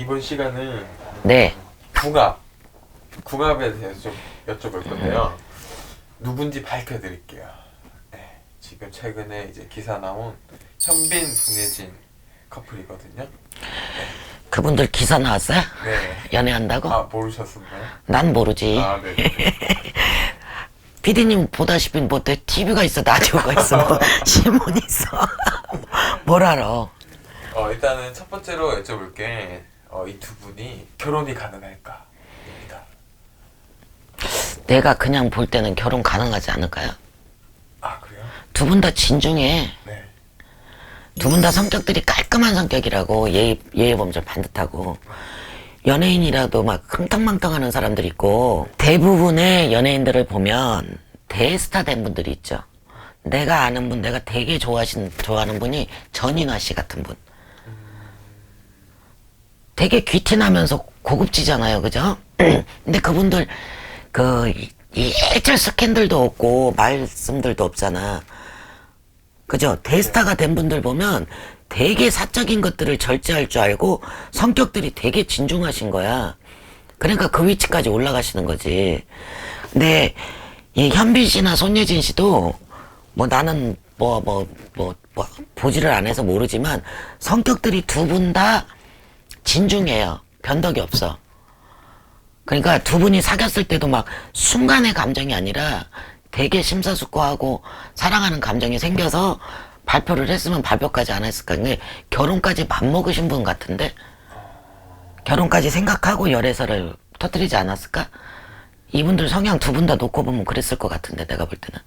이번 시간은 네. 궁합, 궁합에 대해서 좀 여쭤볼 건데요. 누군지 밝혀드릴게요. 네, 지금 최근에 이제 기사 나온 현빈, 송혜진 커플이거든요. 그분들 기사 나왔어요? 네. 연애한다고? 아 모르셨었나요? 난 모르지. 아 네. 피디님 보다시피 뭐 내 TV가 있어, 라디오가 있어, 뭐 신문 있어. 뭘 알아? 어, 일단은 첫 번째로 여쭤볼 게 어, 이 두 분이 결혼이 가능할까입니다. 내가 그냥 볼 때는 결혼 가능하지 않을까요? 아 그래요? 두 분 다 진중해. 네. 두 분 다 성격들이 깔끔한 성격이라고 예의, 예의 범절 반듯하고 연예인이라도 막 흥탕망탕하는 사람들이 있고 대부분의 연예인들을 보면 대스타 된 분들이 있죠. 내가 아는 분, 내가 되게 좋아하신 좋아하는 분이 전인화 씨 같은 분. 되게 귀티나면서 고급지잖아요, 그죠? 근데 그분들 그 이- 일절 스캔들도 없고 말씀들도 없잖아. 그죠? 대스타가 된 분들 보면 되게 사적인 것들을 절제할 줄 알고 성격들이 되게 진중하신 거야. 그러니까 그 위치까지 올라가시는 거지. 근데 이 현빈 씨나 손예진 씨도 뭐 나는 뭐 뭐 뭐뭐 보지를 안 해서 모르지만 성격들이 두 분 다 진중해요. 변덕이 없어. 그러니까 두 분이 사귀었을 때도 막 순간의 감정이 아니라 되게 심사숙고하고 사랑하는 감정이 생겨서 발표를 했으면 발표까지 안 했을까. 근데 결혼까지 맘먹으신 분 같은데 결혼까지 생각하고 열애설을 터뜨리지 않았을까? 이분들 성향 두 분 다 놓고 보면 그랬을 것 같은데 내가 볼 때는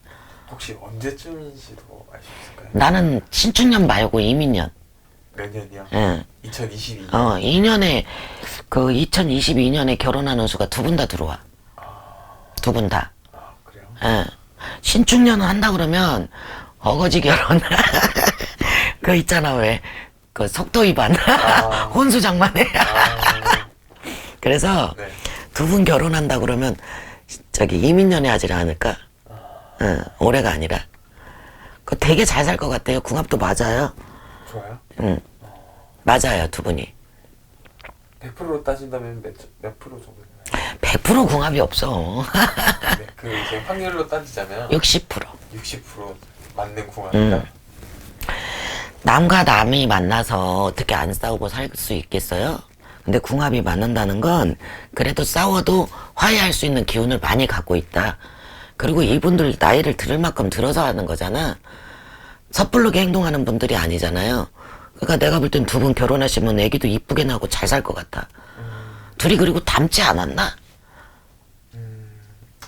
혹시 언제쯤인지도 알 수 있을까요? 나는 신축년 말고 이민년 내년이요? 예. 2022년. 어 2년에 그 2022년에 결혼하는 수가 두 분 다 들어와 두 분 다 아 그래요? 예. 신축년을 한다 그러면 어거지 결혼 그 있잖아 왜 그 속도 위반 아. 혼수 장만해 아, 그래서 네. 두 분 결혼한다 그러면 저기 이민년에 하지 않을까 응, 올해가 아니라 그 되게 잘 살 것 같아요 궁합도 맞아요 좋아요. 응 맞아요 두 분이 100%로 따진다면 몇, 몇 프로 정도 되나요? 100% 궁합이 없어 네, 그 이제 확률로 따지자면 60% 60% 맞는 궁합이다. 음. 남과 남이 만나서 어떻게 안 싸우고 살 수 있겠어요? 근데 궁합이 맞는다는 건 그래도 싸워도 화해할 수 있는 기운을 많이 갖고 있다. 그리고 이분들 나이를 들을 만큼 들어서 하는 거잖아. 섣불르게 행동하는 분들이 아니잖아요. 그러니까 내가 볼 땐 두 분 결혼하시면 애기도 이쁘게 나고 잘 살 것 같아. 둘이 그리고 닮지 않았나?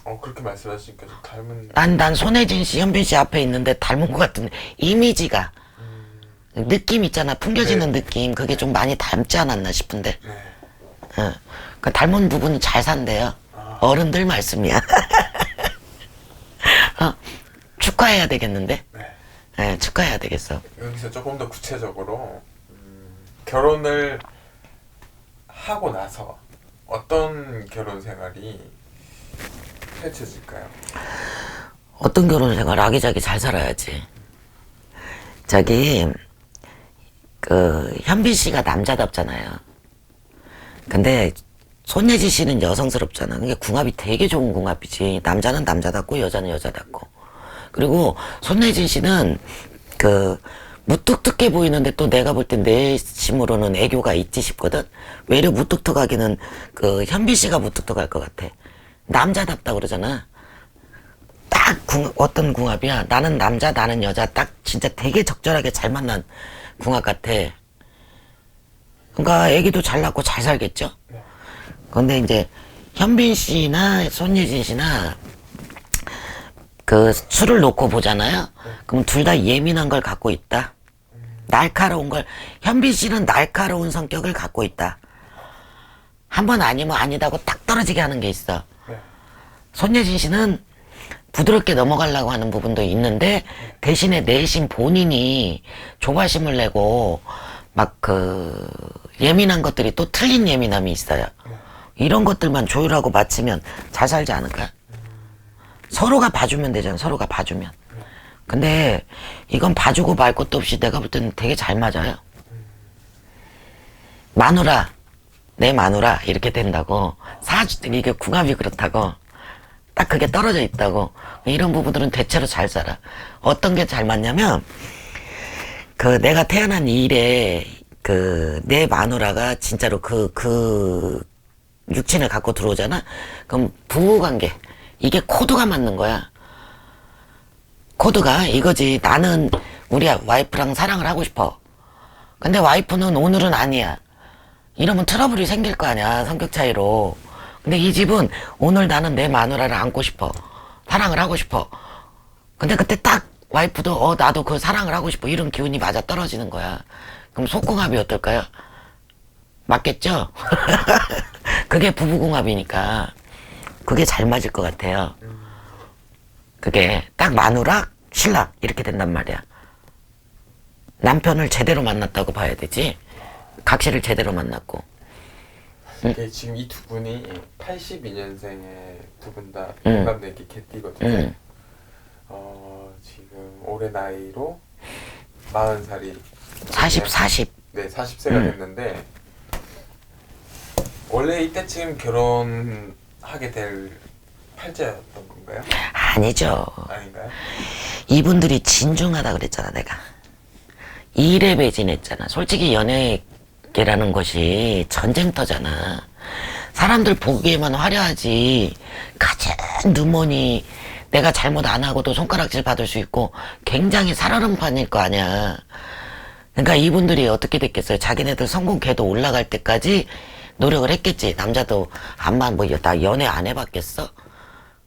어 그렇게 말씀하시니까 좀 닮은. 난, 난 손혜진 씨, 현빈 씨 앞에 있는데 닮은 것 같은데, 이미지가. 느낌 있잖아. 풍겨지는 느낌. 그게 좀 많이 닮지 않았나 싶은데. 네. 어. 그 닮은 부분이 잘 산대요. 어른들 말씀이야. 어, 축하해야 되겠는데? 네. 예, 축하해야 되겠어. 여기서 조금 더 구체적으로 음, 결혼을 하고 나서 어떤 결혼 생활이 펼쳐질까요? 어떤 결혼 생활 아기자기 잘 살아야지. 저기 그 현빈 씨가 남자답잖아요. 근데 손예지 씨는 여성스럽잖아. 그게 궁합이 되게 좋은 궁합이지. 남자는 남자답고 여자는 여자답고. 그리고 손예진 씨는 그 무뚝뚝해 보이는데 또 내가 볼땐 내심으로는 애교가 있지 싶거든. 외려 무뚝뚝하기는 그 현빈 씨가 무뚝뚝할 것 같아. 남자답다 그러잖아. 딱 궁, 어떤 궁합이야. 나는 남자, 나는 여자. 딱 진짜 되게 적절하게 잘 만난 궁합 같아. 그러니까 애기도 잘 낳고 잘 살겠죠? 네. 근데 이제 현빈 씨나 손예진 씨나 그 술을 놓고 보잖아요. 그럼 둘 다 예민한 걸 갖고 있다. 날카로운 걸 현빈 씨는 날카로운 성격을 갖고 있다. 한 번 아니면 아니다고 딱 떨어지게 하는 게 있어. 네. 손예진 씨는 부드럽게 넘어가려고 하는 부분도 있는데 대신에 내심 본인이 조바심을 내고 막 그 예민한 것들이 또 틀린 예민함이 있어요. 이런 것들만 조율하고 맞추면 잘 살지 않을까? 서로가 봐주면 되잖아. 서로가 봐주면. 근데 이건 봐주고 말 것도 없이 내가 볼 때는 되게 잘 맞아요. 마누라 내 마누라 이렇게 된다고 사주 이게 궁합이 그렇다고 딱 그게 떨어져 있다고 이런 부부들은 대체로 잘 살아 어떤 게 잘 맞냐면 그 내가 태어난 일에 그 내 마누라가 진짜로 그그 육친을 갖고 들어오잖아 그럼 부부 관계 이게 코드가 맞는 거야. 코드가 이거지. 나는 우리 와이프랑 사랑을 하고 싶어. 근데 와이프는 오늘은 아니야. 이러면 트러블이 생길 거 아니야 성격 차이로. 근데 이 집은 오늘 나는 내 마누라를 안고 싶어. 사랑을 하고 싶어. 근데 그때 딱 와이프도 어 나도 그 사랑을 하고 싶어. 이런 기운이 맞아 떨어지는 거야. 그럼 속궁합이 어떨까요? 맞겠죠? 그게 부부궁합이니까 그게 잘 맞을 것 같아요 그게 딱 마누라 신랑 이렇게 된단 말이야 남편을 제대로 만났다고 봐야 되지 각시를 제대로 만났고 이게 지금 이 두 분이 82년생에 두 분다 응. 공감되게 개띠거든요. 응. 어, 지금 올해 나이로 40살이 40, 40 네, 40세가 응. 됐는데 원래 이때쯤 결혼 하게 될 팔자였던 건가요? 아니죠. 아닌가요? 이분들이 진중하다 그랬잖아 내가. 일에 매진했잖아. 솔직히 연예계라는 것이 전쟁터잖아. 사람들 보기에만 화려하지. 가진 누먼이 내가 잘못 안 하고도 손가락질 받을 수 있고 굉장히 살얼음 판일 거 아니야. 그러니까 이분들이 어떻게 됐겠어요? 자기네들 성공 궤도 올라갈 때까지 노력을 했겠지 남자도 암만 뭐 나 연애 안 해봤겠어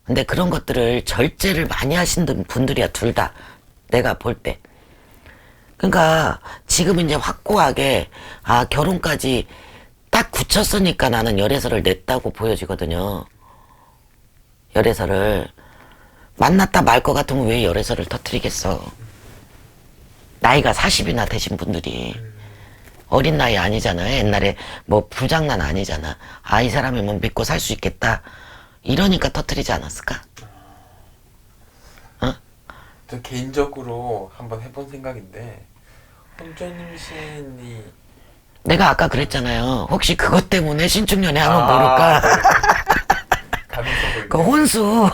근데 그런 것들을 절제를 많이 하신 분들이야 둘 다 내가 볼 때. 그러니까 지금 이제 확고하게 아 결혼까지 딱 굳혔으니까 나는 열애설을 냈다고 보여지거든요. 열애설을 만났다 말 것 같으면 왜 열애설을 터뜨리겠어? 나이가 40이나 되신 분들이 어린 나이 아니잖아요. 옛날에 뭐 부장난 아니잖아. 아 이 사람이면 믿고 살 수 있겠다. 이러니까 터뜨리지 않았을까? 저 개인적으로 한번 해본 생각인데 혼전임신이 내가 아까 그랬잖아요. 혹시 그것 때문에 신축년에 하면 아, 모를까? 네. 가능성 보이네. 그 혼수.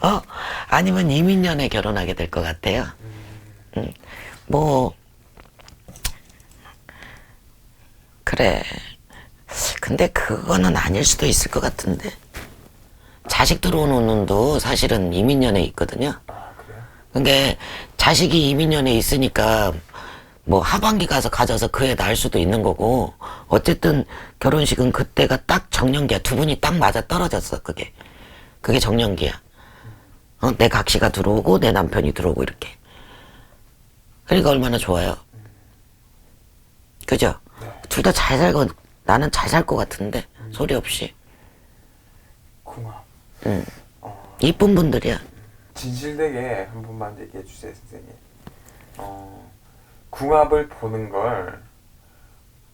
아, 어? 아니면 이민년에 결혼하게 될 것 같아요. 음, 뭐, 그래. 근데 그거는 아닐 수도 있을 것 같은데. 자식 들어오는 운도 사실은 이민년에 있거든요. 아? 근데 자식이 이민년에 있으니까 뭐 하반기 가서 가져서 그애 낳을 수도 있는 거고 어쨌든 결혼식은 그때가 딱 정년기야 두 분이 딱 맞아 떨어졌어 그게 그게 정년기야 어, 내 각시가 들어오고 내 남편이 들어오고 이렇게 그러니까 얼마나 좋아요 그죠 둘 다 잘 살고 나는 잘 살 것 같은데 소리 없이 궁합. 응. 어, 이쁜 분들이야 진실되게 한 번만 얘기해 주세요, 선생님. 어, 궁합을 보는 걸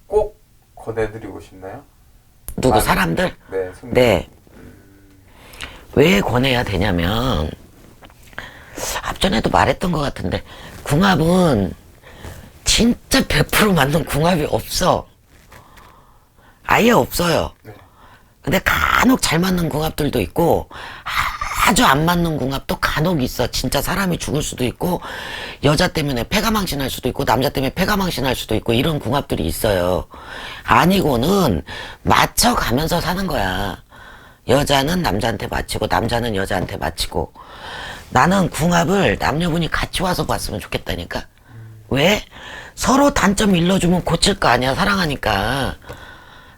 꼭 권해드리고 싶나요? 누구 아, 사람들 네, 손님. 네. 왜 권해야 되냐면, 앞전에도 말했던 것 같은데, 궁합은 진짜 100% 맞는 궁합이 없어. 아예 없어요. 네. 근데 간혹 잘 맞는 궁합들도 있고, 아주 안 맞는 궁합도 간혹 있어. 진짜 사람이 죽을 수도 있고, 여자 때문에 폐가 망신할 수도 있고, 남자 때문에 폐가 망신할 수도 있고, 이런 궁합들이 있어요. 아니고는 맞춰 가면서 사는 거야. 여자는 남자한테 맞히고, 남자는 여자한테 맞히고. 나는 궁합을 남녀분이 같이 와서 봤으면 좋겠다니까. 왜? 서로 단점 일러주면 고칠 거 아니야, 사랑하니까.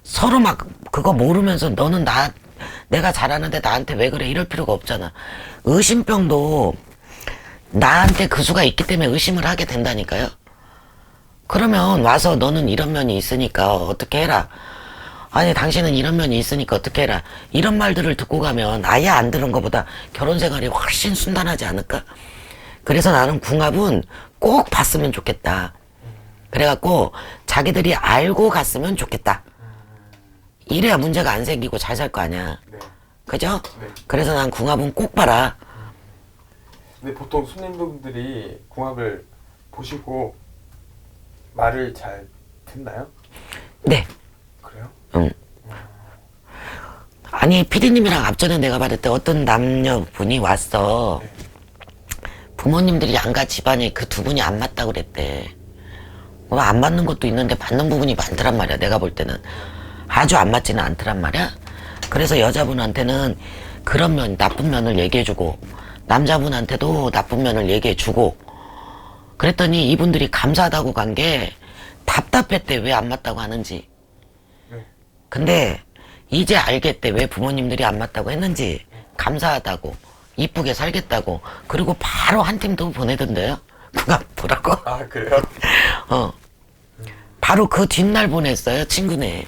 서로 막 그거 모르면서 너는 나 내가 잘하는데 나한테 왜 그래 이럴 필요가 없잖아. 의심병도 나한테 그 수가 있기 때문에 의심을 하게 된다니까요. 그러면 와서 너는 이런 면이 있으니까 어떻게 해라. 아니 당신은 이런 면이 있으니까 어떻게 해라. 이런 말들을 듣고 가면 아예 안 들은 것보다 결혼 생활이 훨씬 순탄하지 않을까? 그래서 나는 궁합은 꼭 봤으면 좋겠다. 그래갖고 자기들이 알고 갔으면 좋겠다. 이래야 문제가 안 생기고 잘 살 거 아니야. 네. 그죠? 네. 그래서 난 궁합은 꼭 봐라. 근데 보통 손님분들이 궁합을 보시고 말을 잘 듣나요? 네. 그래요? 응. 아니 피디님이랑 앞전에 내가 받을 때 어떤 남녀분이 왔어. 네. 부모님들이 양가 집안이 그 두 분이 안 맞다고 그랬대. 뭐안 맞는 것도 있는데 맞는 부분이 많더란 말이야. 내가 볼 때는 아주 안 맞지는 않더란 말이야. 그래서 여자분한테는 그런 면 나쁜 면을 얘기해주고 남자분한테도 나쁜 면을 얘기해주고 그랬더니 이분들이 감사하다고 간 게 답답했대 왜 안 맞다고 하는지. 네. 근데 이제 알겠대 왜 부모님들이 안 맞다고 했는지 감사하다고 이쁘게 살겠다고. 그리고 바로 한 팀도 보내던데요? 그가 보라고? 아 그래요? 어. 바로 그 뒷날 보냈어요 친구네.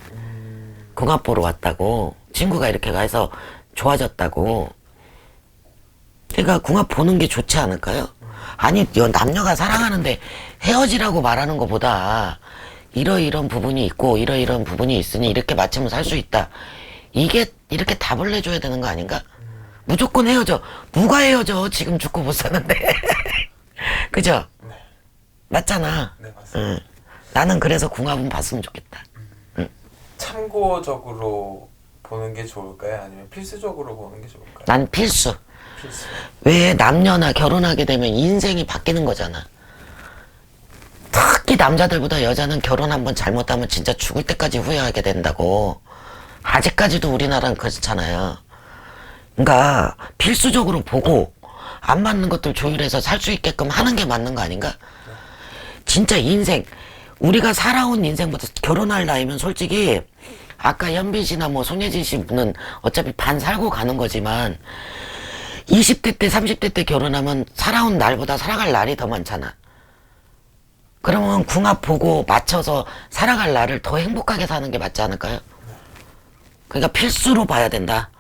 궁합 보러 왔다고. 친구가 이렇게 가서 좋아졌다고. 그러니까 궁합 보는 게 좋지 않을까요? 아니 여- 남녀가 사랑하는데 헤어지라고 말하는 것보다 이러이런 부분이 있고 이러이런 부분이 있으니 이렇게 맞추면 살수 있다. 이게 이렇게 답을 내줘야 되는 거 아닌가? 무조건 헤어져 누가 헤어져 지금 죽고 못 사는데 그죠? 네. 맞잖아 네 맞습니다. 응. 나는 그래서 궁합은 봤으면 좋겠다 참고적으로 보는 게 좋을까요? 아니면 필수적으로 보는 게 좋을까요? 난 필수 필수. 왜 남녀나 결혼하게 되면 인생이 바뀌는 거잖아. 특히 남자들보다 여자는 결혼 한번 잘못하면 진짜 죽을 때까지 후회하게 된다고. 아직까지도 우리나라는 그렇잖아요. 그러니까 필수적으로 보고 안 맞는 것들 조율해서 살 수 있게끔 하는 게 맞는 거 아닌가? 진짜 인생 우리가 살아온 인생보다 결혼할 나이면 솔직히 아까 현빈 씨나 뭐 손예진 씨는 어차피 반 살고 가는 거지만 20대 때, 30대 때 결혼하면 살아온 날보다 살아갈 날이 더 많잖아. 그러면 궁합 보고 맞춰서 살아갈 날을 더 행복하게 사는 게 맞지 않을까요? 그러니까 필수로 봐야 된다.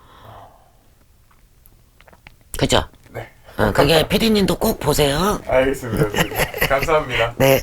그죠? 네. 어, 그게 피디님도 꼭 보세요. 알겠습니다. 감사합니다. 네.